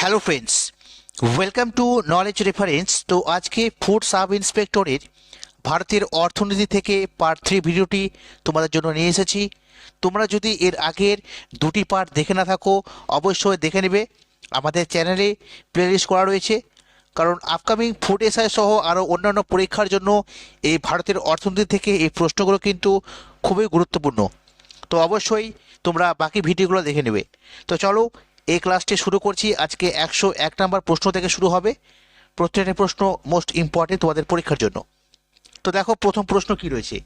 Hello friends welcome to knowledge reference তো আজকে food sub ইন্সপেক্টরের ভারতের অর্থনীতি থেকে পার্ট থ্রি ভিডিওটি তোমাদের জন্য নিয়ে এসেছি। তোমরা যদি এর আগের দুটি পার্ট দেখে না থাকো, অবশ্যই দেখে নেবে। আমাদের চ্যানেলে প্লেলিস্ট করা রয়েছে। কারণ আপকামিং ফুড এসআই সহ আরও অন্যান্য পরীক্ষার জন্য এই ভারতের অর্থনীতি থেকে এই প্রশ্নগুলো কিন্তু খুবই গুরুত্বপূর্ণ। তো অবশ্যই তোমরা বাকি ভিডিওগুলো দেখে নেবে। তো চলো এই ক্লাসটি শুরু করছি। আজকে একশো এক নম্বর প্রশ্ন থেকে শুরু হবে। প্রত্যেকটা প্রশ্ন মোস্ট ইম্পর্টেন্ট তোমাদের পরীক্ষার জন্য। তো দেখো, প্রথম প্রশ্ন কি রয়েছে?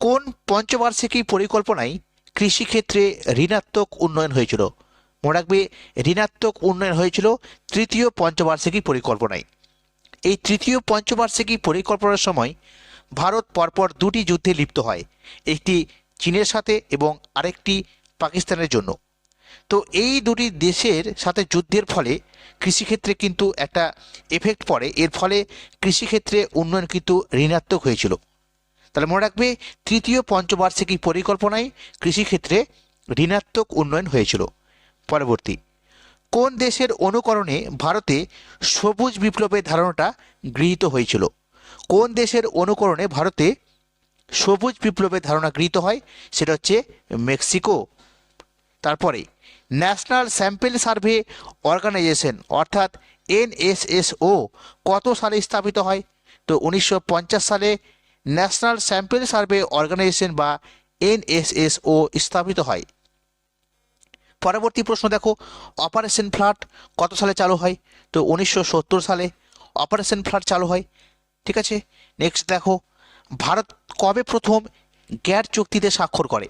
কোন পঞ্চবার্ষিকী পরিকল্পনায় কৃষিক্ষেত্রে ঋণাত্মক উন্নয়ন হয়েছিল? মনে রাখবে, ঋণাত্মক উন্নয়ন হয়েছিল তৃতীয় পঞ্চবার্ষিকী পরিকল্পনায়। এই তৃতীয় পঞ্চবার্ষিকী পরিকল্পনার সময় ভারত পরপর দুটি যুদ্ধে লিপ্ত হয়। একটি চীনের সাথে এবং আরেকটি পাকিস্তানের জন্য। তো এই দুটি দেশের সাথে যুদ্ধের ফলে কৃষিক্ষেত্রে কিন্তু একটা এফেক্ট পড়ে। এর ফলে কৃষিক্ষেত্রে উন্নয়ন কিন্তু ঋণাত্মক হয়েছিল। তাহলে মনে রাখবে, তৃতীয় পঞ্চবার্ষিকী পরিকল্পনায় কৃষিক্ষেত্রে ঋণাত্মক উন্নয়ন হয়েছিল। পরবর্তী, কোন দেশের অনুকরণে ভারতে সবুজ বিপ্লবের ধারণাটা গৃহীত হয়েছিল? কোন দেশের অনুকরণে ভারতে সবুজ বিপ্লবের ধারণা গৃহীত হয়? সেটা হচ্ছে মেক্সিকো। তারপরে ন্যাশনাল স্যাম্পেল সার্ভে অর্গানাইজেশন, অর্থাৎ এনএসএসও, কত সালে স্থাপিত হয়? তো উনিশশো পঞ্চাশ সালে ন্যাশনাল স্যাম্পেল সার্ভে অর্গানাইজেশন বা এনএসএসও স্থাপিত হয়। পরবর্তী প্রশ্ন দেখো, অপারেশন ফ্লাড কত সালে চালু হয়? তো উনিশশো সত্তর সালে অপারেশন ফ্লাড চালু হয়। ঠিক আছে? নেক্সট দেখো, ভারত কবে প্রথম গ্যাট চুক্তিতে স্বাক্ষর করে?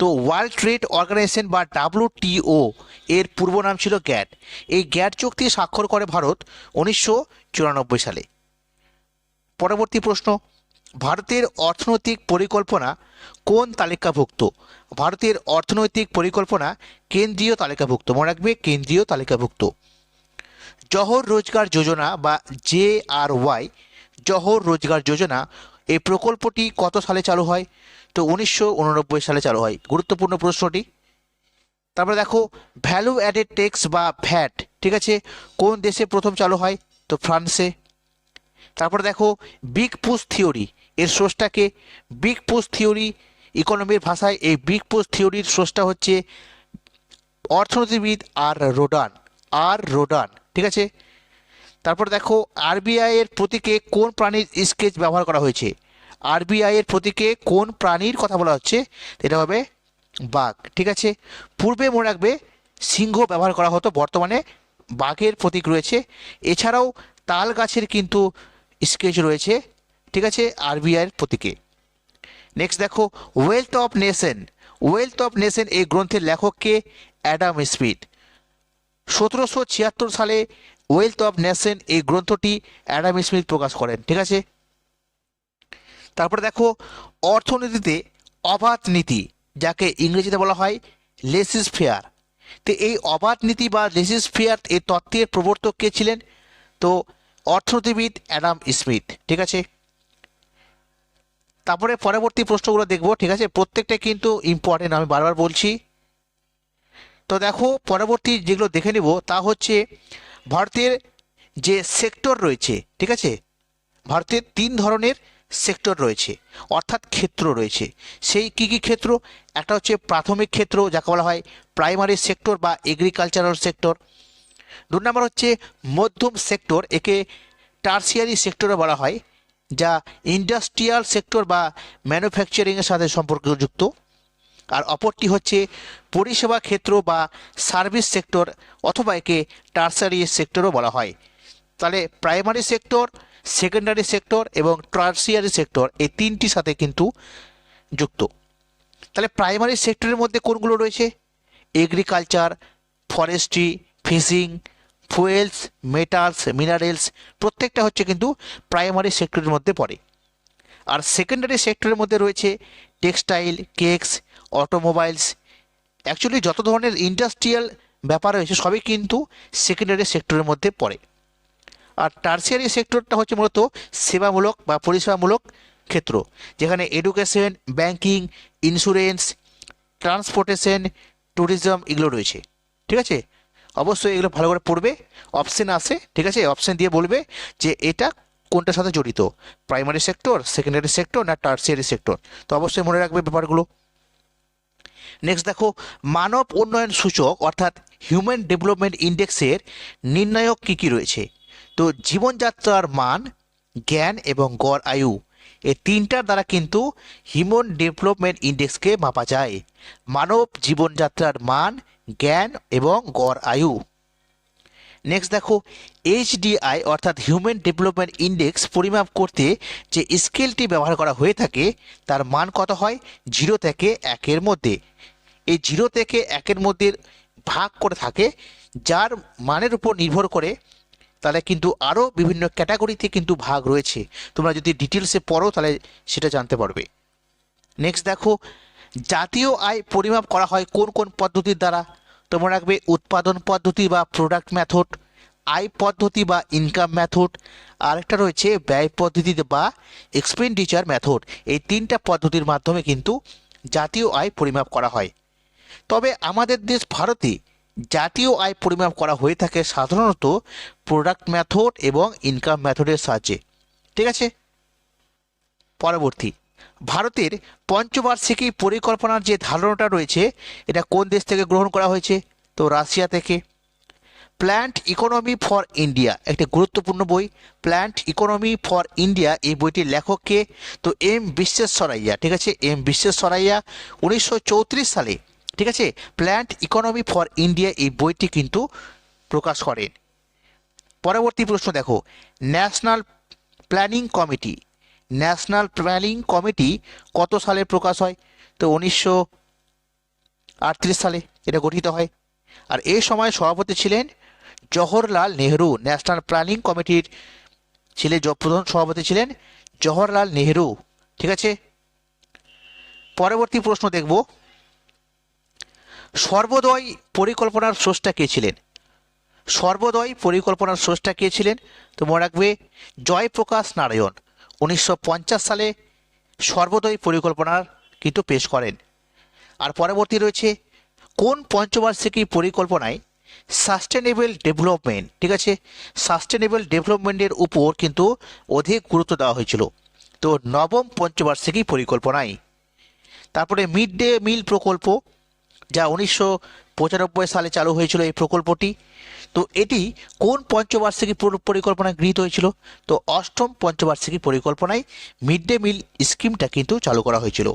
তো ওয়ার্ল্ড ট্রেড অর্গানাইজেশন বা ডাব্লিউটিও এর পূর্ব নাম ছিল গ্যাট এই গ্যাট চুক্তি স্বাক্ষর করে ভারত উনিশশো চুরানব্বই সালে। পরবর্তী প্রশ্ন, ভারতের অর্থনৈতিক পরিকল্পনা কোন তালিকাভুক্ত? ভারতের অর্থনৈতিক পরিকল্পনা কেন্দ্রীয় তালিকাভুক্ত, মনে রাখবে কেন্দ্রীয় তালিকাভুক্ত। জহর রোজগার যোজনা বা জে আর ওয়াই জহর রোজগার যোজনা এই প্রকল্পটি কত সালে চালু হয়? তো উনিশশো উননব্বই সালে চালু হয়। গুরুত্বপূর্ণ প্রশ্নটি। তারপরে দেখো ভ্যালু অ্যাডেড ট্যাক্স বা ভ্যাট ঠিক আছে? কোন দেশে প্রথম চালু হয়? তো ফ্রান্সে। তারপরে দেখো বিগ পুস থিওরি এর সোর্সটাকে বিগ পুস থিওরি ইকোনমির ভাষায় এই বিগ পুস থিওরির সোর্সটা হচ্ছে অর্থনীতিবিদ আর রোডান আর রোডান, ঠিক আছে? তারপর দেখো আরবিআই এর প্রতীকে কোন প্রাণীর স্কেচ ব্যবহার করা হয়েছে? আরবিআই এর প্রতীকে কোন প্রাণীর কথা বলা হচ্ছে? এটা হবে বাঘ, ঠিক আছে? পূর্বে মনে রাখবে, সিংহ ব্যবহার করা হতো, বর্তমানে বাঘের প্রতীক রয়েছে। এছাড়াও তাল গাছের কিন্তু স্কেচ রয়েছে, ঠিক আছে আরবিআইয়ের প্রতীকে। নেক্সট দেখো wealth of nation wealth of nation এই গ্রন্থের লেখককে অ্যাডাম স্মিথ সতেরোশো ছিয়াত্তর সালে ওয়েলথ অফ নেশন এই গ্রন্থটি অ্যাডাম স্মিথ প্রকাশ করেন, ঠিক আছে? তারপরে দেখো, অর্থনীতিতে অবাধ নীতি, যাকে ইংরেজিতে বলা হয় লেসিস ফেয়ার তো এই অবাধ নীতি বা লেসিস ফেয়ার এই তত্ত্বের প্রবর্তক কে ছিলেন? তো অর্থনীতিবিদ অ্যাডাম স্মিথ ঠিক আছে? তারপরে পরবর্তী প্রশ্নগুলো দেখব, ঠিক আছে? প্রত্যেকটা কিন্তু ইম্পর্টেন্ট আমি বারবার বলছি। তো দেখো, পরবর্তী যেগুলো দেখে নিব, তা হচ্ছে ভারতের যে সেক্টর রয়েছে, ঠিক আছে? ভারতের তিন ধরনের সেক্টর রয়েছে, অর্থাৎ ক্ষেত্র রয়েছে। সেই কী কী ক্ষেত্র? একটা হচ্ছে প্রাথমিক ক্ষেত্র, যাকে বলা হয় প্রাইমারি সেক্টর বা এগ্রিকালচারাল সেক্টর দু নম্বর হচ্ছে মধ্যম সেক্টর, একে টার্সিয়ারি সেক্টরে বলা হয়, যা ইন্ডাস্ট্রিয়াল সেক্টর বা ম্যানুফ্যাকচারিংয়ের সাথে সম্পর্কযুক্ত। আর অপরটি হচ্ছে পরিষেবা ক্ষেত্র বা সার্ভিস সেক্টর অথবা একে টার্সারি সেক্টরও বলা হয়। তাহলে প্রাইমারি সেক্টর, সেকেন্ডারি সেক্টর এবং টার্সিয়ারি সেক্টর এই তিনটির সাথে কিন্তু যুক্ত। তাহলে প্রাইমারি সেক্টরের মধ্যে কোনগুলো রয়েছে? Agriculture, forestry, fishing, fuels, metals, minerals প্রত্যেকটা হচ্ছে কিন্তু প্রাইমারি সেক্টরের মধ্যে পড়ে। আর সেকেন্ডারি সেক্টরের মধ্যে রয়েছে টেক্সটাইল, কেকস, অটোমোবাইলস অ্যাকচুয়ালি যত ধরনের ইন্ডাস্ট্রিয়াল ব্যাপার রয়েছে সবই কিন্তু সেকেন্ডারি সেক্টরের মধ্যে পড়ে। আর টার্সিয়ারি সেক্টরটা হচ্ছে মূলত সেবামূলক বা পরিষেবামূলক ক্ষেত্র, যেখানে education banking insurance transportation tourism এগুলো রয়েছে। ঠিক আছে? অবশ্যই এগুলো ভালো করে পড়বে। অপশন আসে, ঠিক আছে? অপশন দিয়ে বলবে যে এটা কোনটার সাথে জড়িত? প্রাইমারি সেক্টর সেকেন্ডারি সেক্টর না টার্সিয়ারি সেক্টর তো অবশ্যই মনে রাখবে ব্যাপারগুলো। নেক্সট দেখো, মানব উন্নয়ন সূচক, অর্থাৎ হিউম্যান ডেভেলপমেন্ট ইন্ডেক্সের নির্ণায়ক কী কী রয়েছে? তো জীবনযাত্রার মান, জ্ঞান এবং গড় আয়ু এই তিনটার দ্বারা কিন্তু হিউম্যান ডেভেলপমেন্ট ইন্ডেক্সকে মাপা যায়। মানব জীবনযাত্রার মান, জ্ঞান এবং গড় আয়ু। নেক্সট দেখো এইচডিআই অর্থাৎ হিউম্যান ডেভেলপমেন্ট ইন্ডেক্স পরিমাপ করতে যে স্কেলটি ব্যবহার করা হয়ে থাকে, তার মান কত হয়? জিরো থেকে একের মধ্যে। এই জিরো থেকে একের মধ্যে ভাগ করে থাকে, যার মানের উপর নির্ভর করে, তাহলে কিন্তু আরও বিভিন্ন ক্যাটাগরিতে কিন্তু ভাগ রয়েছে। তোমরা যদি ডিটেলসে পড়ো, তাহলে সেটা জানতে পারবে। নেক্সট দেখো, জাতীয় আয় পরিমাপ করা হয় কোন কোন পদ্ধতির দ্বারা? তোমরা রাখবে, উৎপাদন পদ্ধতি বা প্রোডাক্ট মেথড আয় পদ্ধতি বা ইনকাম মেথড আরেকটা রয়েছে ব্যয় পদ্ধতি বা এক্সপেন্ডিচার মেথড এই তিনটা পদ্ধতির মাধ্যমে কিন্তু জাতীয় আয় পরিমাপ করা হয়। তবে আমাদের দেশ ভারতে জাতীয় আয় পরিমাপ করা হয়ে থাকে সাধারণত প্রোডাক্ট মেথড এবং ইনকাম মেথডের সাহায্যে। ঠিক আছে? পরবর্তী। ভারতের পঞ্চবার্ষিকী পরিকল্পনার যে ধারণাটা রয়েছে, এটা কোন দেশ থেকে গ্রহণ করা হয়েছে? তো রাশিয়া থেকে। প্ল্যান্ট ইকোনমি ফর ইন্ডিয়া, একটি গুরুত্বপূর্ণ বই। প্ল্যান্ট ইকোনমি ফর ইন্ডিয়া, এই বইটির লেখককে, তো এম বিশ্বেশ্বরাইয়া, ঠিক আছে? এম বিশ্বেশ্বরাইয়া, উনিশশো চৌত্রিশ সালে, ঠিক আছে? প্ল্যান্ট ইকোনমি ফর ইন্ডিয়া, এই বইটি কিন্তু প্রকাশ করেন। পরবর্তী প্রশ্ন দেখো। National planning committee national planning committee কত সালে প্রকাশ হয়? তো উনিশশো আটত্রিশ সালে এটা গঠিত হয়। আর এই সময় সভাপতি ছিলেন জওহরলাল নেহরু। ন্যাশনাল প্ল্যানিং কমিটির ছিলেন প্রধান সভাপতি ছিলেন জওহরলাল নেহরু। ঠিক আছে? পরবর্তী প্রশ্ন দেখব। সর্বোদয় পরিকল্পনার স্রষ্টা কে ছিলেন? সর্বোদয় পরিকল্পনার স্রষ্টা কে ছিলেন? তো মনে রাখবে জয়প্রকাশ নারায়ণ। উনিশশো পঞ্চাশ সালে সর্বোদয় পরিকল্পনার কিন্তু পেশ করেন। আর পরবর্তী রয়েছে, কোন পঞ্চবার্ষিকী পরিকল্পনায় সাস্টেনেবল ডেভেলপমেন্ট ঠিক আছে? সাস্টেনেবল ডেভেলপমেন্টের উপর কিন্তু অধিক গুরুত্ব দেওয়া হয়েছিল। তো নবম পঞ্চবার্ষিকী পরিকল্পনায়। তারপরে মিড ডে মিল প্রকল্প যা উনিশশো পঁচানব্বই সালে চালু হয়েছিল এই প্রকল্পটি। তো এটি কোন পঞ্চবার্ষিকী পরিকল্পনায় গৃহীত হয়েছিল? তো অষ্টম পঞ্চবার্ষিকী পরিকল্পনায় মিড ডে মিল স্কিমটা কিন্তু চালু করা হয়েছিল।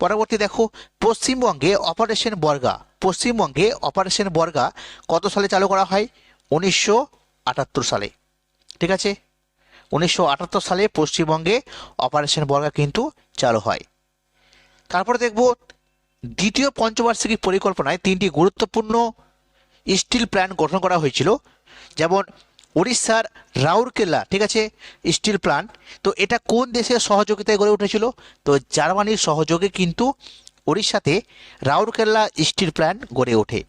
পরবর্তী দেখো, পশ্চিমবঙ্গে অপারেশন বর্গা। পশ্চিমবঙ্গে অপারেশন বর্গা কত সালে চালু করা হয়? উনিশশো আটাত্তর সালে। ঠিক আছে? উনিশশো আটাত্তর সালে পশ্চিমবঙ্গে অপারেশন বর্গা কিন্তু চালু হয়। তারপরে দেখব দ্বিতীয় পঞ্চবার্ষিকী পরিকল্পনায় তিনটি গুরুত্বপূর্ণ স্টিল প্ল্যান্ট গঠন করা হয়েছিল, যেমন উড়িষ্যার রাউরকেল্লা, ঠিক আছে, স্টিল প্ল্যান্ট। তো এটা কোন দেশের সহযোগিতায় গড়ে উঠেছিল? তো জার্মানির সহযোগে কিন্তু উড়িষ্যাতে রাউরকেল্লা স্টিল প্ল্যান্ট গড়ে ওঠে।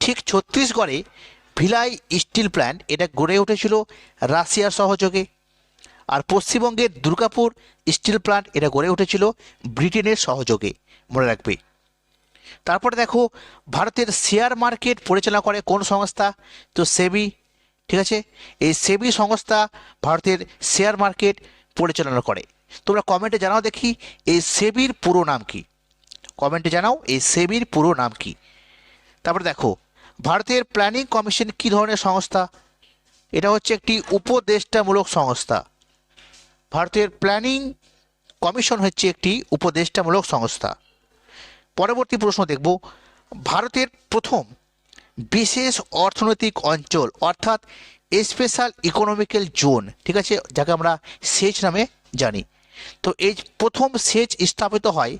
ঠিক ছত্তিশগড়ে ভিলাই স্টিল প্ল্যান্ট এটা গড়ে উঠেছিল রাশিয়ার সহযোগে। আর পশ্চিমবঙ্গের দুর্গাপুর স্টিল প্ল্যান্ট এটা গড়ে উঠেছিল ব্রিটেনের সহযোগে। মনে রাখবে। তারপরে দেখো, ভারতের শেয়ার মার্কেট পরিচালনা করে কোন সংস্থা? তো সেবি, ঠিক আছে? এই সেবি সংস্থা ভারতের শেয়ার মার্কেট পরিচালনা করে। তোমরা কমেন্টে জানাও দেখি, এই সেবির পুরো নাম কি? কমেন্টে জানাও, এই সেবির পুরো নাম কি? তারপরে দেখো, ভারতের প্ল্যানিং কমিশন কী ধরনের সংস্থা? এটা হচ্ছে একটি উপদেষ্টামূলক সংস্থা। ভারতের প্ল্যানিং কমিশন হচ্ছে একটি উপদেষ্টামূলক সংস্থা। পরবর্তী প্রশ্ন দেখব। ভারতের প্রথম বিশেষ অর্থনৈতিক অঞ্চল, অর্থাৎ স্পেশাল ইকোনমিক্যাল জোন ঠিক আছে? যাকে আমরা সেচ নামে জানি। তো এই প্রথম সেচ স্থাপিত হয়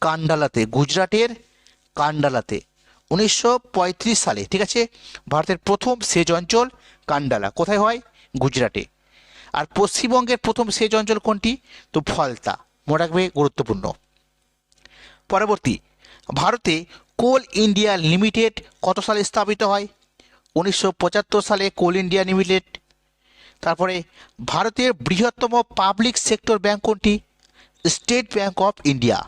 কান্ডালাতে, গুজরাটের কান্ডালাতে, উনিশশো পঁয়ত্রিশ সালে, ঠিক আছে? ভারতের প্রথম সেচ অঞ্চল কান্ডালা, কোথায় হয়? গুজরাটে। আর পশ্চিমবঙ্গের প্রথম সেচ অঞ্চল কোনটি? তো ফলতা, মনে রাখবে গুরুত্বপূর্ণ। পরবর্তী, ভারতে কোল ইন্ডিয়া লিমিটেড কত সালে স্থাপিত হয়? উনিশশো পঁচাত্তর সালে কোল ইন্ডিয়া লিমিটেড। তারপরে ভারতের বৃহত্তম পাবলিক সেক্টর ব্যাংক কোনটি? State Bank of India.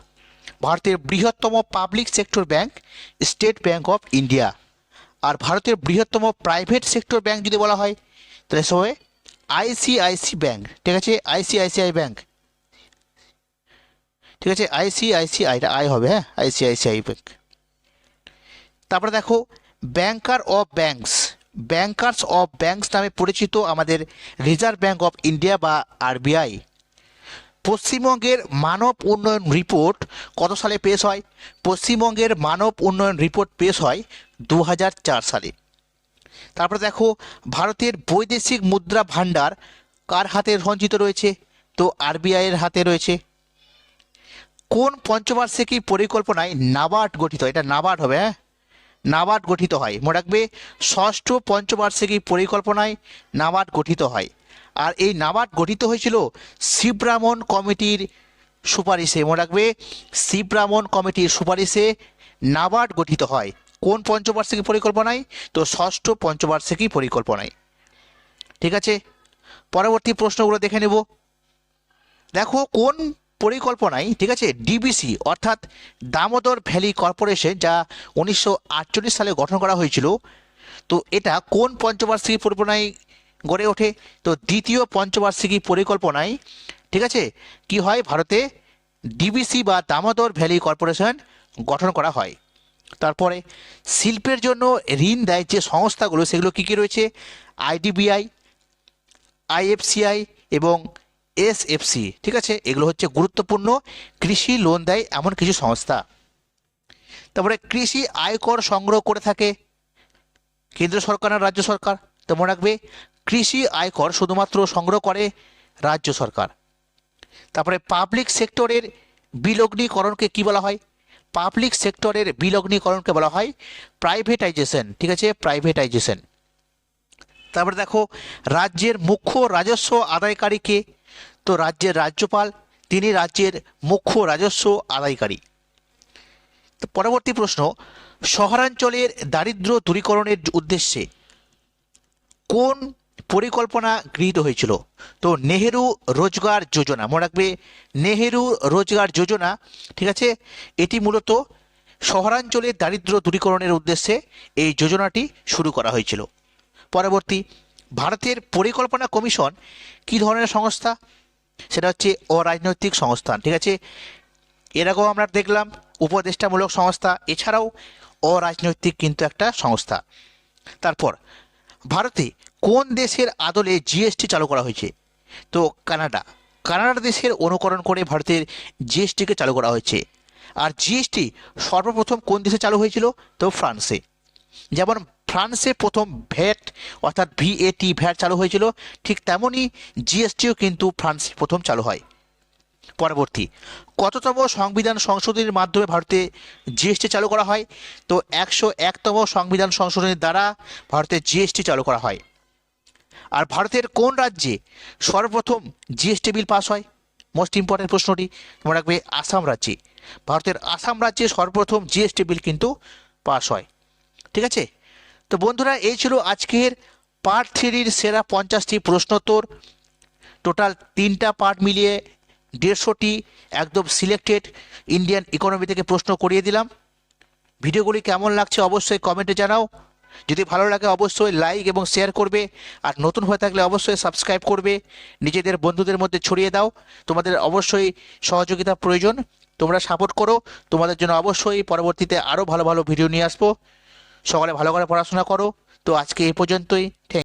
ভারতের বৃহত্তম public sector bank State Bank of India. আর ভারতের বৃহত্তম প্রাইভেট সেক্টর ব্যাংক যদি বলা হয়, তাহলে সে হবে আইসিআইসি ব্যাংক। ঠিক আছে? ICICI bank. ঠিক আছে? আইসিআইসিআই এটা আই হবে হ্যাঁ? আইসিআইসিআই ব্যাংক তারপরে দেখো banker of banks bankers of banks নামে পরিচিত আমাদের রিজার্ভ ব্যাংক অফ ইন্ডিয়া বা আরবিআই পশ্চিমবঙ্গের মানব উন্নয়ন রিপোর্ট কত সালে পেশ হয়? পশ্চিমবঙ্গের মানব উন্নয়ন রিপোর্ট পেশ হয় দু হাজার চার সালে। তারপরে দেখো, ভারতের বৈদেশিক মুদ্রা ভাণ্ডার কার হাতে সঞ্চিত রয়েছে? তো আরবিআইয়ের হাতে রয়েছে। কোন পঞ্চবার্ষিকী পরিকল্পনায় নাবার্ড গঠিত? এটা নাবার্ড হবে হ্যাঁ? নাবার্ড গঠিত হয়। মনে রাখবে, ষষ্ঠ পঞ্চবার্ষিকী পরিকল্পনায় নাবার্ড গঠিত হয়। আর এই নাবার্ড গঠিত হয়েছিল শিবরামন কমিটির সুপারিশে। মনে রাখবে, শিবরামন কমিটির সুপারিশে নাবার্ড গঠিত হয়। কোন পঞ্চবার্ষিকী পরিকল্পনায়? তো ষষ্ঠ পঞ্চবার্ষিকী পরিকল্পনায়। ঠিক আছে? পরবর্তী প্রশ্নগুলো দেখে নেব। দেখো, কোন পরিকল্পনায়, ঠিক আছে ডিবিসি অর্থাৎ দামোদর ভ্যালি কর্পোরেশন, যা উনিশশো আটচল্লিশ সালে গঠন করা হয়েছিল, তো এটা কোন পঞ্চবার্ষিকী পরিকল্পনায় গড়ে ওঠে? তো দ্বিতীয় পঞ্চবার্ষিকী পরিকল্পনায়, ঠিক আছে, কি হয় ভারতে? ডিবিসি বা দামোদর ভ্যালি কর্পোরেশন গঠন করা হয়। তারপরে, শিল্পের জন্য ঋণ দেয় যে সংস্থাগুলো, সেগুলো কী কী রয়েছে? আইডিবিআই আইএফসিআই এবং এসএফসি, ঠিক আছে? এগুলো হচ্ছে গুরুত্বপূর্ণ। কৃষি লোন দেয় এমন কিছু সংস্থা। তারপরে কৃষি আয়কর সংগ্রহ করে থাকে। কেন্দ্র সরকার আর রাজ্য সরকার? তো মনে রাখবে, কৃষি আয়কর শুধুমাত্র সংগ্রহ করে রাজ্য সরকার। তারপরে পাবলিক সেক্টরের বিলগ্নীকরণকে কি বলা হয়? পাবলিক সেক্টরের বিলগ্নীকরণকে বলা হয় প্রাইভেটাইজেশন ঠিক আছে? প্রাইভেটাইজেশন তারপরে দেখো, রাজ্যের মুখ্য রাজস্ব আদায়কারী কে? তো রাজ্যের রাজ্যপাল, তিনি রাজ্যের মুখ্য রাজস্ব আদায়কারী। পরবর্তী প্রশ্ন, শহরাঞ্চলের দারিদ্র্য দূরীকরণের উদ্দেশ্যে কোন পরিকল্পনা গৃহীত হয়েছিল? তো নেহেরু রোজগার যোজনা, মনে রাখবে, নেহেরু রোজগার যোজনা, ঠিক আছে, এটি মূলত শহরাঞ্চলের দারিদ্র্য দূরীকরণের উদ্দেশ্যে এই যোজনাটি শুরু করা হয়েছিল। পরবর্তী, ভারতের পরিকল্পনা কমিশন কী ধরনের সংস্থা? সেটা হচ্ছে অরাজনৈতিক সংস্থান, ঠিক আছে? এরকম আমরা দেখলাম উপদেষ্টামূলক সংস্থা, এছাড়াও অরাজনৈতিক কিন্তু একটা সংস্থা। তারপর, ভারতে কোন দেশের আদলে জিএসটি চালু করা হয়েছে? তো কানাডা। কানাডা দেশের অনুকরণ করে ভারতের জিএসটিকে চালু করা হয়েছে। আর জিএসটি সর্বপ্রথম কোন দেশে চালু হয়েছিল? তো ফ্রান্সে। যেমন ফ্রান্সে প্রথম ভ্যাট, অর্থাৎ ভিএটি ভ্যাট চালু হয়েছিল, ঠিক তেমনই জিএসটিও কিন্তু ফ্রান্সে প্রথম চালু হয়। পরবর্তী, কততম সংবিধান সংশোধনীর মাধ্যমে ভারতে জিএসটি চালু করা হয়? তো একশো একতম সংবিধান সংশোধনীর দ্বারা ভারতে জিএসটি চালু করা হয়। আর ভারতের কোন রাজ্যে সর্বপ্রথম জিএসটি বিল পাস হয়? মোস্ট ইম্পর্টেন্ট প্রশ্নটি, মনে রাখবে আসাম রাজ্যে। ভারতের আসাম রাজ্যে সর্বপ্রথম জিএসটি বিল কিন্তু পাস হয়। ঠিক আছে? তো বন্ধুরা, এই ছিল আজকের পার্ট থ্রির সেরা পঞ্চাশটি প্রশ্নোত্তর। টোটাল তিনটা পার্ট মিলিয়ে দেড়শোটি একদম সিলেক্টেড ইন্ডিয়ান ইকোনমি থেকে প্রশ্ন করিয়ে দিলাম। ভিডিওগুলি কেমন লাগছে অবশ্যই কমেন্টে জানাও। যদি ভালো লাগে অবশ্যই লাইক এবং শেয়ার করবে। আর নতুন হয়ে থাকলে অবশ্যই সাবস্ক্রাইব করবে। নিজেদের বন্ধুদের মধ্যে ছড়িয়ে দাও। তোমাদের অবশ্যই সহযোগিতা প্রয়োজন। তোমরা সাপোর্ট করো। তোমাদের জন্য অবশ্যই পরবর্তীতে আরও ভালো ভালো ভিডিও নিয়ে আসব। সকালে ভালো করে পড়াশোনা করো। তো আজকে এ পর্যন্তই।